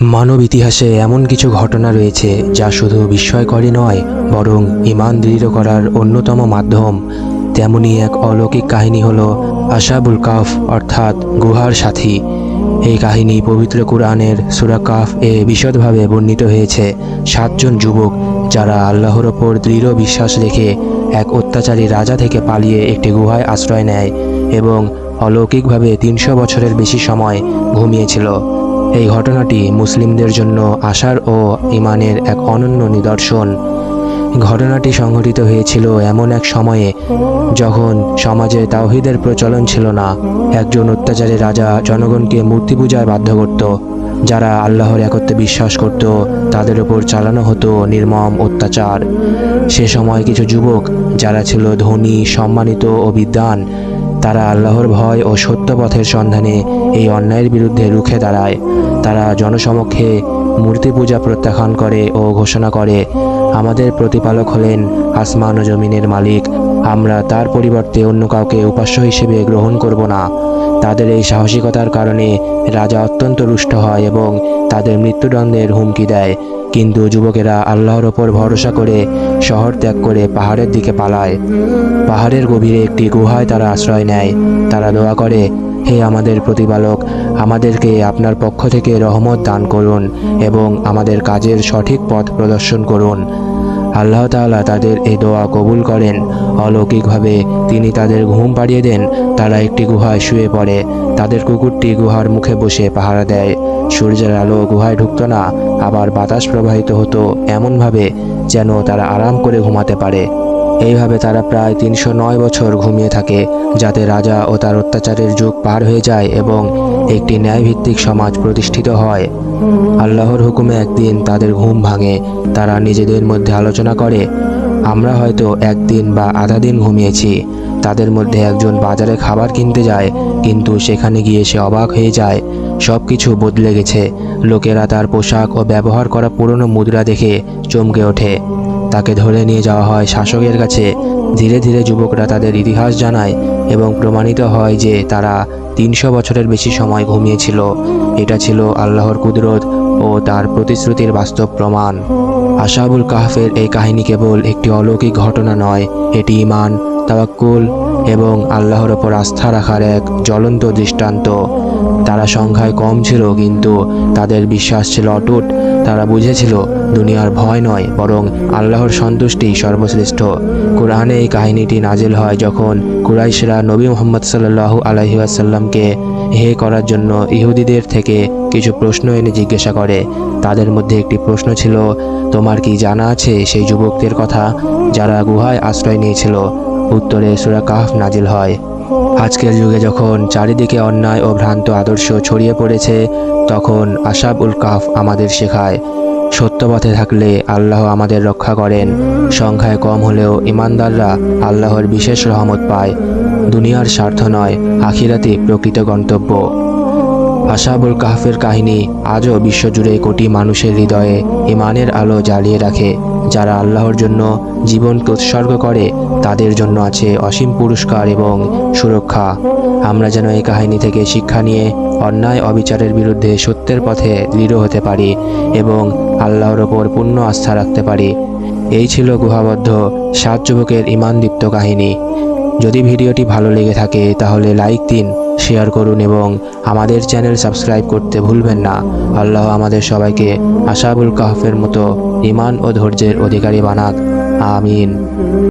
মানব ইতিহাসে এমন কিছু ঘটনা রয়েছে যা শুধু বিস্ময়করই নয়, বরং ইমান দৃঢ় করার অন্যতম মাধ্যম। তেমনি এক অলৌকিক কাহিনী হল আশাবুল কাফ, অর্থাৎ গুহার সাথী। এই কাহিনী পবিত্র কোরআনের সুরা কাফ এ বিশদভাবে বর্ণিত হয়েছে। সাতজন যুবক, যারা আল্লাহর ওপর দৃঢ় বিশ্বাস রেখে এক অত্যাচারী রাজা থেকে পালিয়ে একটি গুহায় আশ্রয় নেয় এবং অলৌকিকভাবে তিনশো বছরের বেশি সময় ঘুমিয়েছিল। এই ঘটনাটি মুসলিমদের জন্য আশার ও ইমানের এক অনন্য নিদর্শন। ঘটনাটি সংঘটিত হয়েছিল এমন এক সময়ে যখন সমাজে তাওহিদের প্রচলন ছিল না। একজন অত্যাচারী রাজা জনগণকে মূর্তি পূজায় বাধ্য করত, যারা আল্লাহর একত্রে বিশ্বাস করত, তাদের ওপর চালানো হতো নির্মম অত্যাচার। সে সময় কিছু যুবক, যারা ছিল ধনী, সম্মানিত ও বিদ্বান তারা আল্লাহর ভয় ও সত্য পথের সন্ধানে এই অন্যায়ের বিরুদ্ধে রুখে দাঁড়ায়। তারা জনসমক্ষে মূর্তি পূজা প্রত্যাখ্যান করে ও ঘোষণা করে, আমাদের প্রতিপালক হলেন আসমান ও জমিনের মালিক। আমরা তার পরিবর্তে অন্য কাউকে উপাস্য হিসেবে গ্রহণ করব না। তাদের এই সাহসিকতার কারণে রাজা অত্যন্ত রুষ্ট হয় এবং তাদের মৃত্যুদণ্ডের হুমকি দেয়। কিন্তু যুবকেরা আল্লাহর ওপর ভরসা করে শহর ত্যাগ করে পাহাড়ের দিকে পালায়। পাহাড়ের গভীরে একটি গুহায় তারা আশ্রয় নেয়। তারা দোয়া করে, হে আমাদের প্রতিপালক, আমাদেরকে আপনার পক্ষ থেকে রহমত দান করুন এবং আমাদের কাজের সঠিক পথ প্রদর্শন করুন। আল্লাহ তাআলা তাদের এই দোয়া কবুল করেন। অলৌকিকভাবে তিনি তাদের ঘুম পাড়িয়ে দেন। তারা একটি গুহায় শুয়ে পড়ে। তাদের কুকুরটি গুহার মুখে বসে পাহারা দেয়। সূর্যের আলো গুহায় ঢুকতো না, আবার বাতাস প্রবাহিত হতো এমনভাবে যেন তারা আরাম করে ঘুমাতে পারে। এইভাবে তারা প্রায় তিনশো নয় বছর ঘুমিয়ে থাকে, যাতে রাজা ও তার অত্যাচারের যুগ পার হয়ে যায় এবং একটি ন্যায়ভিত্তিক সমাজ প্রতিষ্ঠিত হয়। আল্লাহর হুকুমে একদিন তাদের ঘুম ভাঙে, তারা নিজেদের মধ্যে আলোচনা করে, আমরা হয়তো একদিন বা আধা দিন ঘুমিয়েছি। তাদের মধ্যে একজন বাজারে খাবার কিনতে যায়, কিন্তু সেখানে গিয়ে সে অবাক হয়ে যায়। সব কিছু বদলে গেছে। লোকেরা তার পোশাক ও ব্যবহার করা পুরনো মুদ্রা দেখে চমকে ওঠে। তাকে ধরে নিয়ে যাওয়া হয় শাসকের কাছে। ধীরে ধীরে যুবকরা তাদের ইতিহাস জানায় এবং প্রমাণিত হয় যে তারা তিনশো বছরের বেশি সময় ঘুমিয়েছিল। এটা ছিল আল্লাহর কুদরত ও তার প্রতিশ্রুতির বাস্তব প্রমাণ। আশাবুল কাহফের এই কাহিনী কেবল একটি অলৌকিক ঘটনা নয়, এটি ইমান। তাওয়াক্কুল এবং আল্লাহর ওপর আস্থা রাখার এক জ্বলন্ত দৃষ্টান্ত। তারা সংখ্যায় কম ছিল, কিন্তু তাদের বিশ্বাস ছিল অটুট। তারা বুঝেছিল, দুনিয়ার ভয় নয়, বরং আল্লাহর সন্তুষ্টি সর্বশ্রেষ্ঠ। কোরআনে এই কাহিনীটি নাজিল হয় যখন কুরাইশরা নবী মোহাম্মদ সাল্লাল্লাহু আলাইহি ওয়াসাল্লামকে হে করার জন্য ইহুদিদের থেকে কিছু প্রশ্ন এনে জিজ্ঞাসা করে। তাদের মধ্যে একটি প্রশ্ন ছিল, তোমার কি জানা আছে সেই যুবকদের কথা যারা গুহায় আশ্রয় নিয়েছিল? উত্তরে সুরা কাহফ নাজিল হয়। আজকের যুগে যখন চারিদিকে অন্যায় ও ভ্রান্ত আদর্শ ছড়িয়ে পড়েছে, তখন আশাব উল কাফ আমাদের শেখায়, সত্য পথে থাকলে আল্লাহ আমাদের রক্ষা করেন। সংখ্যায় কম হলেও ইমানদাররা আল্লাহর বিশেষ রহমত পায়। দুনিয়ার স্বার্থ নয় আখিরাতে প্রকৃত গন্তব্য। আশাবুল কাহফের কাহিনী আজও বিশ্বজুড়ে কোটি মানুষের হৃদয়ে ইমানের আলো জ্বালিয়ে রাখে। যারা আল্লাহর জন্য জীবনকে উৎসর্গ করে, তাদের জন্য আছে অসীম পুরস্কার এবং সুরক্ষা। আমরা যেন এই কাহিনী থেকে শিক্ষা নিয়ে অন্যায় অবিচারের বিরুদ্ধে সত্যের পথে দৃঢ় হতে পারি এবং আল্লাহর ওপর পূর্ণ আস্থা রাখতে পারি। এই ছিল গুহাবদ্ধ সাত যুবকের ইমানদীপ্ত কাহিনী। যদি ভিডিওটি ভালো লেগে থাকে, তাহলে লাইক দিন, শেয়ার করুন এবং আমাদের চ্যানেল সাবস্ক্রাইব করতে ভুলবেন না। আল্লাহ আমাদের সবাইকে আশাবুল কাহফের মতো ইমান ও ধৈর্যের অধিকারী বানাক। আমিন।